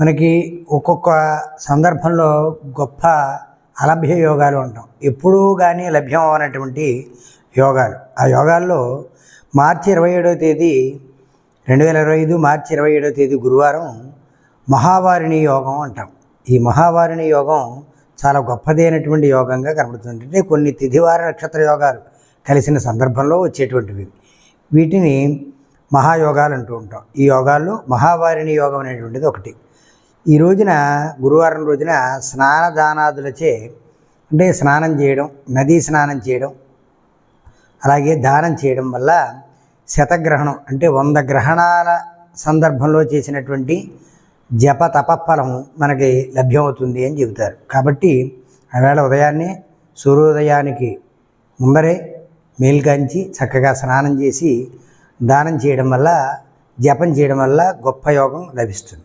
మనకి ఒక్కొక్క సందర్భంలో గొప్ప అలభ్య యోగాలు ఉంటాం ఎప్పుడూ కానీ లభ్యం అవనటువంటి యోగాలు. ఆ యోగాల్లో మార్చి ఇరవై ఏడవ తేదీ రెండు వేల ఇరవై ఐదు మార్చి ఇరవై ఏడవ తేదీ గురువారం మహావారిణి యోగం అంటాం. ఈ మహావారిణి యోగం చాలా గొప్పదైనటువంటి యోగంగా కనబడుతుంది. అంటే కొన్ని తిథివార నక్షత్ర యోగాలు కలిసిన సందర్భంలో వచ్చేటువంటివి. వీటిని మహాయోగాలు అంటూ ఉంటాం. ఈ యోగాల్లో మహావారిణి యోగం అనేటువంటిది ఒకటి. ఈ రోజున గురువారం రోజున స్నానదానాదులచే అంటే స్నానం చేయడం నదీ స్నానం చేయడం అలాగే దానం చేయడం వల్ల శతగ్రహణం అంటే వంద గ్రహణాల సందర్భంలో చేసినటువంటి జప తపఫలం మనకి లభ్యమవుతుంది అని చెబుతారు. కాబట్టి ఆవేళ ఉదయాన్నే సూర్యోదయానికి ముందరే మేల్కాంచి చక్కగా స్నానం చేసి దానం చేయడం వల్ల జపం చేయడం వల్ల గొప్ప యోగం లభిస్తుంది.